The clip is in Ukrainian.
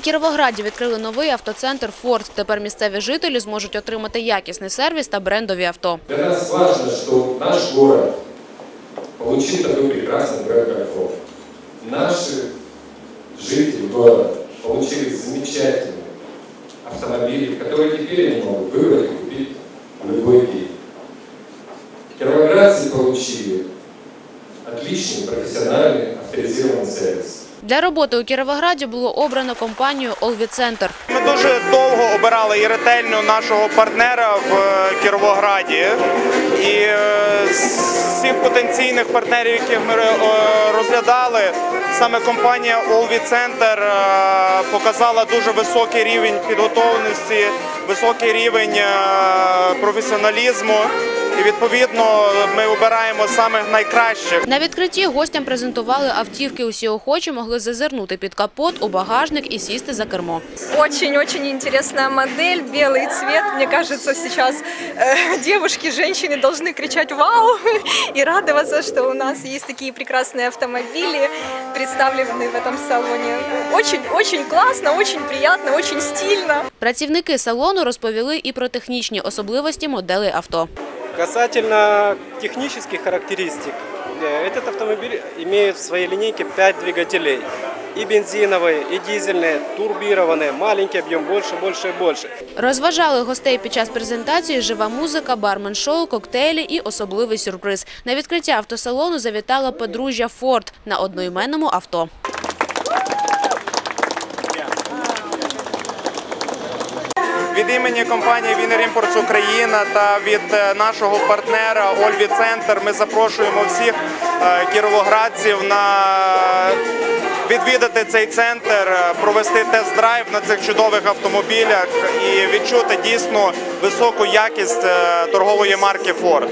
Кіровограді відкрили новий автоцентр «Форд». Тепер місцеві жителі зможуть отримати якісний сервіс та брендові авто. Для нас важно, что наш город получил такой прекрасный бренд, как Форд. Наши жители города получили замечательные автомобили, которые теперь они могут выбрать и купить в любой день. Кировоградцы получили отличный, профессиональный, авторизированный сервис. Для роботи у Кіровограді було обрано компанію «Олві Центр». Ми дуже довго обирали і ретельно нашого партнера в е, Кіровограді. І е, з всіх потенційних партнерів, яких ми е, розглядали, саме компанія Олві Центр е, показала дуже високий рівень підготовленості, високий рівень е, професіоналізму. І відповідно ми обираємо самих найкращих. На відкритті гостям презентували автівки. Усі охочі могли зазирнути під капот у багажник і сісти за кермо. Очень-очень интересная модель, белый цвет. Мне кажется, сейчас э, девушки, женщины должны кричать «Вау!» и радоваться, что у нас есть такие прекрасные автомобили, представлены в этом салоне. Очень-очень классно, очень приятно, очень стильно. Працівники салону розповіли і про технічні особливості моделей авто. Касательно технических характеристик, э, этот автомобиль имеет в своей линейке 5 двигателей. И бензиновые, и дизельные, турбированные, маленький объем, больше, больше и больше. Розважали гостей під час презентації жива музика, бармен-шоу, коктейлі і особливий сюрприз. На відкриття автосалону завітала подружжя Форд на одноіменному авто. Від імені компанії Вінер Імпортс Україна та від е, нашого партнера Ольві Центр ми запрошуємо всіх е, кіровоградців на відвідати цей центр, е, провести тест-драйв на цих чудових автомобілях і відчути дійсно високу якість торгової марки Ford.